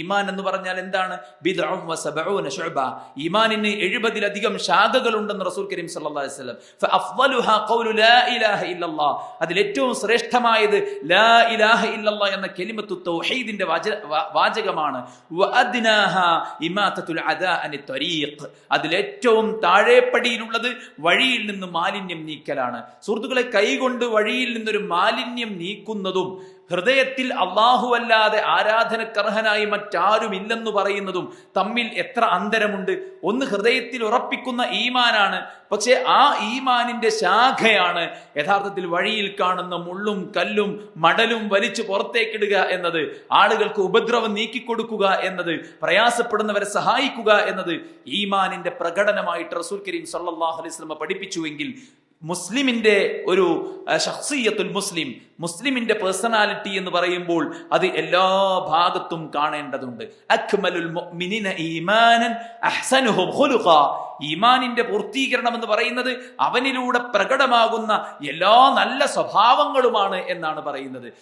ഈമാൻ എന്ന് പറഞ്ഞാൽ എന്താണ്? ഈമാനിന് എഴുപതിലധികം ശാഖകൾ ഉണ്ടെന്ന് റസൂൽ കരീം സല്ലല്ലാഹു അലൈഹി വസല്ലം. ഫഅഫ്ളലുഹാ ഖൗലു ലാ ഇലാഹ ഇല്ലല്ലാഹ്. അതിൽ ഏറ്റവും ശ്രേഷ്ഠമായത് ലാ ഇലാഹ എന്ന കലിമത്തു തൗഹീദിന്റെ വാചകമാണ്. അതിലേറ്റവും താഴെപ്പടിയിലുള്ളത് വഴിയിൽ നിന്ന് മാലിന്യം നീക്കലാണ്. സുഹൃത്തുക്കളെ കൈകൊണ്ട് വഴിയിൽ നിന്നൊരു മാലിന്യം നീക്കുന്നതും ഹൃദയത്തിൽ അള്ളാഹു അല്ലാതെ ആരാധനക്കർഹനായി മറ്റാരും ഇല്ലെന്ന് പറയുന്നതും തമ്മിൽ എത്ര അന്തരമുണ്ട്? ഒന്ന് ഹൃദയത്തിൽ ഉറപ്പിക്കുന്ന ഈമാനാണ്. പക്ഷെ ആ ഈമാനിന്റെ ശാഖയാണ് യഥാർത്ഥത്തിൽ വഴിയിൽ കാണുന്ന മുള്ളും കല്ലും മടലും വലിച്ചു പുറത്തേക്കിടുക എന്നത് ആളുകൾക്ക് ഉപദ്രവം നീക്കിക്കൊടുക്കുക എന്നത് പ്രയാസപ്പെടുന്നവരെ സഹായിക്കുക എന്നത് ഈമാനിന്റെ പ്രകടനമായിട്ട് റസൂൽ കരീം സല്ലാഹു അലൈഹി പഠിപ്പിച്ചുവെങ്കിൽ മുസ്ലിമിന്റെ ഒരു അഹ്, ഷഖ്സിയത്തുൽ മുസ്ലിം മുസ്ലിമിന്റെ പേഴ്സണാലിറ്റി എന്ന് പറയുമ്പോൾ അത് എല്ലാ ഭാഗത്തും കാണേണ്ടതുണ്ട്. അക്മലുൽ ഈമാനൻ ഈമാനിന്റെ പൂർത്തീകരണം എന്ന് പറയുന്നത് അവനിലൂടെ പ്രകടമാകുന്ന എല്ലാ നല്ല സ്വഭാവങ്ങളുമാണ് എന്നാണ് പറയുന്നത്.